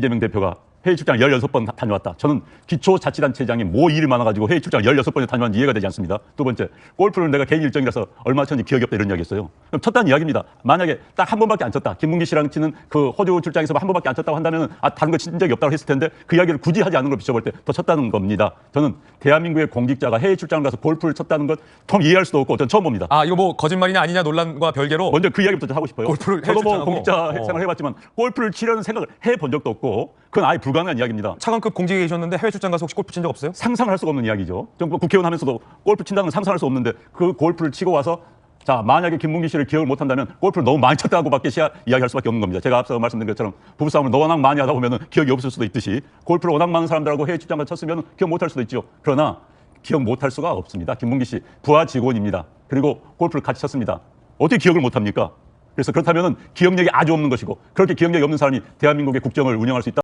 이재명 대표가 해외 출장 16번 다- 다녀왔다. 저는 기초자치단체장이 뭐 일이 많아가지고 해외 출장 16번이 다녀왔는지 이해가 되지 않습니다. 두 번째, 골프를 내가 개인 일정이라서 얼마 쳤는지 기억이 없다 이런 이야기 했어요. 그럼 쳤다는 이야기입니다. 만약에 딱 한 번밖에 안 쳤다. 김문기 씨랑 치는 그 호주 출장에서 한 번밖에 안 쳤다고 한다면 아, 다른 거 친 적이 없다고 했을 텐데 그 이야기를 굳이 하지 않은 걸 비춰볼 때 더 쳤다는 겁니다. 저는 대한민국의 공직자가 해외 출장을 가서 골프를 쳤다는 건 통 이해할 수도 없고 전 처음 봅니다. 아 이거 뭐 거짓말이냐 아니냐 논란과 별개로 먼저 그 이야기부터 좀 하고 싶어요. 골프를 저도 뭐 공직자 출장하고. 생활 해봤지만 골프를 치려는 생각을 해본 적도 없고 그건 아예 불 가능한 이야기입니다. 차관급 공직에 계셨는데 해외 출장 가서 혹시 골프 친 적 없어요? 상상할 수가 없는 이야기죠. 정부 국회의원 하면서도 골프 친다는 건 상상할 수 없는데 그 골프를 치고 와서 자 만약에 김문기 씨를 기억을 못한다면 골프를 너무 많이 쳤다고밖에 시야, 이야기할 수밖에 없는 겁니다. 제가 앞서 말씀드린 것처럼 부부싸움을 워낙 많이 하다 보면 기억이 없을 수도 있듯이 골프를 워낙 많은 사람들하고 해외 출장을 쳤으면 기억 못할 수도 있죠. 그러나 기억 못할 수가 없습니다. 김문기 씨 부하 직원입니다. 그리고 골프를 같이 쳤습니다. 어떻게 기억을 못합니까? 그래서 그렇다면 기억력이 아주 없는 것이고 그렇게 기억력이 없는 사람이 대한민국의 국정을 운영할 수 있다.